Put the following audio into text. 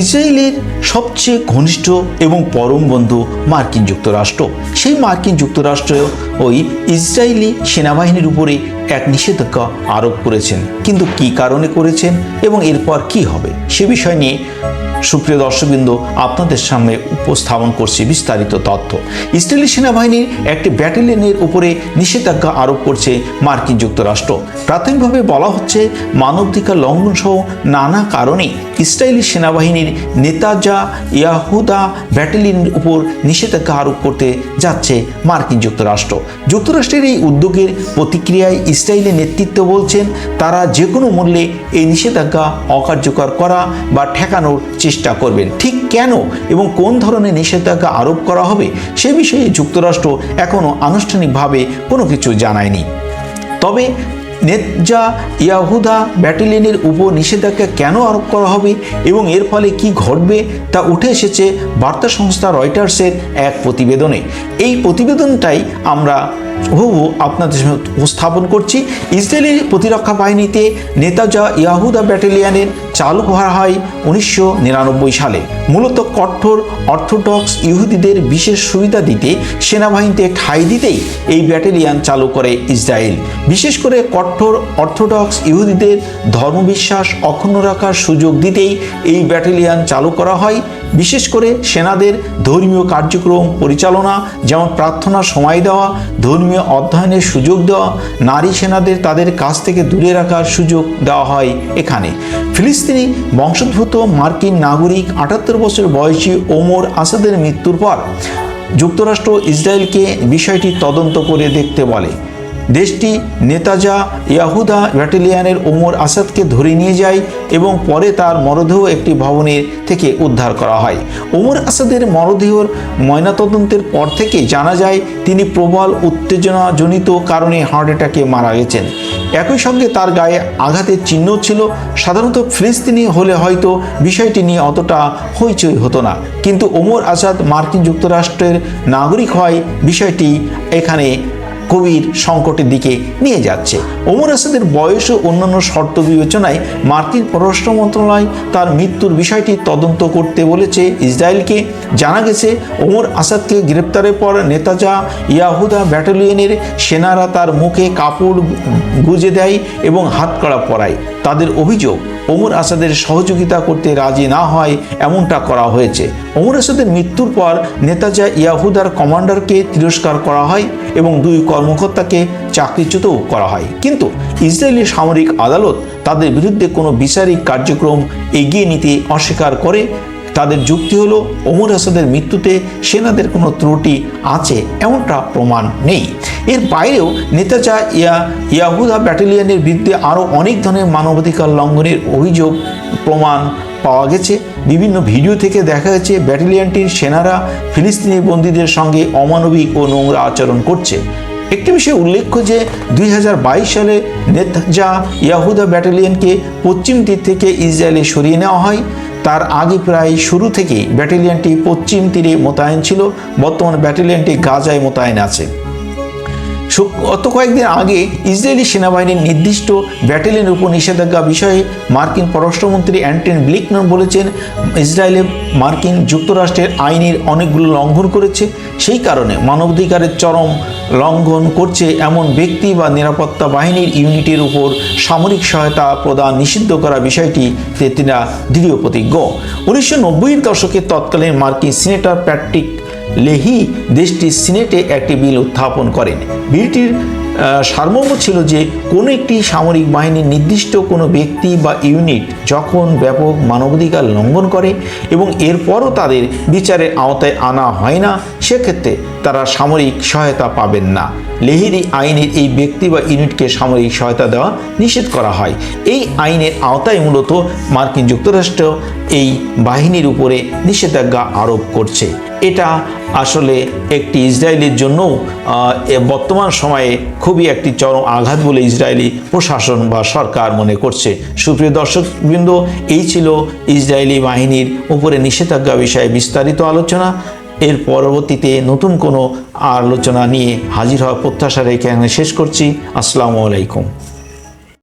ইসরায়েলের সবচেয়ে ঘনিষ্ঠ এবং পরম বন্ধু মার্কিন যুক্তরাষ্ট্র। সেই মার্কিন যুক্তরাষ্ট্র ওই ইসরায়েলি সেনাবাহিনীর উপরে এক নিষেধাজ্ঞা আরোপ করেছেন। কিন্তু কি কারণে করেছেন এবং এরপর কি হবে, সে বিষয় নিয়ে সুপ্রিয় দর্শকবৃন্দ, আপনাদের সামনে উপস্থাপন করছি বিস্তারিত তথ্য। ইসরায়েলি সেনাবাহিনীর একটি ব্যাটালিয়নের উপরে নিষেধাজ্ঞা আরোপ করছে মার্কিন যুক্তরাষ্ট্র। প্রাথমিকভাবে বলা হচ্ছে, মানবাধিকার লঙ্ঘন সহ নানা কারণে ইসরায়েলি সেনাবাহিনীর নেতাজা ইয়াহুদা ব্যাটালিয়নের উপর নিষেধাজ্ঞা আরোপ করতে যাচ্ছে মার্কিন যুক্তরাষ্ট্র। যুক্তরাষ্ট্রের এই উদ্যোগের প্রতিক্রিয়ায় ইসরায়েলের নেতৃত্ব বলছেন, তারা যে কোনো মূল্যে এই নিষেধাজ্ঞা অকার্যকর করা বা ঠেকানোর চেষ্টা করবেন। ঠিক কেন এবং কোন ধরনের নিষেধাজ্ঞা আরোপ করা হবে সে বিষয়ে যুক্তরাষ্ট্র এখনও আনুষ্ঠানিকভাবে কোনো কিছু জানায়নি। তবে নেতজা ইয়াহুদা ব্যাটালিয়নের উপর নিষেধাজ্ঞা কেন আরোপ করা হবে এবং এর ফলে কি ঘটবে তা উঠে এসেছে বার্তা সংস্থা রয়টার্সের এক প্রতিবেদনে। এই প্রতিবেদনটাই আমরা হুবহু আপনাদের সামনে উপস্থাপন করছি। ইসরায়েলি প্রতিরক্ষা বাহিনীতে নেতাজা ইয়াহুদা ব্যাটালিয়নের চালু করা হয় উনিশশো নিরানব্বই সালে। মূলত কঠোর অর্থোডক্স ইহুদিদের বিশেষ সুবিধা দিতে সেনাবাহিনীতে ঠাঁই দিতেই এই ব্যাটালিয়ান চালু করে ইসরায়েল। বিশেষ করে কঠোর অর্থোডক্স ইহুদিদের ধর্মবিশ্বাস অক্ষুণ্ণ রাখার সুযোগ দিতেই এই ব্যাটালিয়ান চালু করা হয়। বিশেষ করে সেনাদের ধর্মীয় কার্যক্রম পরিচালনা, যেমন প্রার্থনা সময় দেওয়া, ধর্মীয় অধ্যয়নের সুযোগ দেওয়া, নারী সেনাদের তাদের কাছ থেকে দূরে রাখার সুযোগ দেওয়া হয় এখানে। ফিলিস্তিনি বংশোদ্ভূত মার্কিন নাগরিক আটাত্তর বছর বয়সী ওমর আসাদের মৃত্যুর পর যুক্তরাষ্ট্র ইসরায়েলকে বিষয়টি তদন্ত করে দেখতে বলে। দেশটি নেতাজা ইয়াহুদা ব্যাটালিয়নের ওমর আসাদকে ধরে নিয়ে যায় এবং পরে তার মরদেহ একটি ভবনের থেকে উদ্ধার করা হয়। ওমর আসাদের মরদেহর ময়নাতদন্তের পর থেকে জানা যায়, তিনি প্রবল উত্তেজনাজনিত কারণে হার্ট অ্যাটাকে মারা গেছেন। একই সঙ্গে তার গায়ে আঘাতের চিহ্ন ছিল। সাধারণত ফিলিস্তিনি হলে হয়তো বিষয়টি নিয়ে অতটা হইচই হতো না। কিন্তু ওমর আসাদ মার্কিন যুক্তরাষ্ট্রের নাগরিক হয়, বিষয়টি এখানে গভীর সংকটের দিকে নিয়ে যাচ্ছে। ওমর আসাদের বয়স ও অন্যান্য শর্ত বিবেচনায় মার্কিন পররাষ্ট্র মন্ত্রণালয় তার মৃত্যুর বিষয়টি তদন্ত করতে বলেছে। ইসরায়েলকে জানা গেছে, ওমর আসাদকে গ্রেপ্তারের পর নেতাজা ইয়াহুদা ব্যাটালিয়নের সেনারা তার মুখে কাপড় গুজে দেয় এবং হাতকড়া পরায়। তাদের অভিযোগ ওমর আসাদের সহযোগিতা করতে রাজি না হয় এমনটা করা হয়েছে। ওমর আসাদের মৃত্যুর পর নেতাজা ইয়াহুদার কমান্ডারকে তিরস্কার করা হয় এবং দুই কর্মকর্তাকে চাকরিচ্যুত করা হয়। কিন্তু ইসরায়েলি সামরিক আদালত তাদের বিরুদ্ধে কোনো বিচারিক কার্যক্রম এগিয়ে নিতে অস্বীকার করে তাদের যুক্তি হলো, ওমর আসাদের মৃত্যুতে সেনাদের কোনো ত্রুটি আছে এমনটা প্রমাণ নেই। এর বাইরেও নেতাজা ইয়া, ইয়াহুদা ব্যাটালিয়নের বিরুদ্ধে আরও অনেক ধরনের মানবাধিকার লঙ্ঘনের অভিযোগ প্রমাণ পাওয়া গেছে। বিভিন্ন ভিডিও থেকে দেখা গেছে, ব্যাটালিয়নটির সেনারা ফিলিস্তিনি বন্দীদের সঙ্গে অমানবিক ও নোংরা আচরণ করছে। একটি বিষয় উল্লেখ্য যে, দুই হাজার বাইশ সালে নেতাজা ইয়াহুদা ব্যাটালিয়নকে পশ্চিম তীর থেকে ইসরায়েলে সরিয়ে নেওয়া হয়। তার আগে প্রায় শুরু থেকেই ব্যাটালিয়নটি পশ্চিম তীরে মোতায়েন ছিল। বর্তমান ব্যাটালিয়নটি গাজায় মোতায়েন আছে। গত কয়েকদিন আগে ইসরায়েলি সেনাবাহিনীর নির্দিষ্ট ব্যাটালিয়নের উপর নিষেধাজ্ঞা বিষয়ে মার্কিন পররাষ্ট্রমন্ত্রী অ্যান্টন ব্লিকনন বলেছেন, ইসরায়েলে মার্কিন যুক্তরাষ্ট্রের আইনের অনেকগুলো লঙ্ঘন করেছে। সেই কারণে মানবাধিকারের চরম লঙ্ঘন করছে এমন ব্যক্তি বা নিরাপত্তা বাহিনীর ইউনিটের উপর সামরিক সহায়তা প্রদান নিষিদ্ধ করা বিষয়টিতে তিনি দৃঢ় প্রতিজ্ঞ উনিশশো নব্বইয়ের দশকে তৎকালীন মার্কিন সিনেটর প্যাট্রিক লেহি দেশটির সিনেটে একটি বিল উত্থাপন করেন। বিলটির সারমর্ম ছিল যে কোনো একটি সামরিক বাহিনীর নির্দিষ্ট কোনো ব্যক্তি বা ইউনিট যখন ব্যাপক মানবাধিকার লঙ্ঘন করে এবং এরপরও তাদের বিচারের আওতায় আনা হয় না, সেক্ষেত্রে তারা সামরিক সহায়তা পাবেন না। লেহিরি আইনের এই ব্যক্তি বা ইউনিটকে সামরিক সহায়তা দেওয়া নিষেধ করা হয়। এই আইনের আওতায় মূলত মার্কিন যুক্তরাষ্ট্র এই বাহিনীর উপরে নিষেধাজ্ঞা আরোপ করছে। এটা আসলে একটি ইসরায়েলের জন্য বর্তমান সময়ে খুবই একটি চরম আঘাত বলে ইসরায়েলি প্রশাসন বা সরকার মনে করছে। সুপ্রিয় দর্শকবৃন্দ এই ছিল ইসরায়েলি বাহিনীর উপরে নিষেধাজ্ঞা বিষয়ে বিস্তারিত আলোচনা। এর পরবর্তীতে নতুন কোনো আলোচনা নিয়ে হাজির হওয়ার প্রত্যাশা রেখে শেষ করছি। আসসালামু আলাইকুম।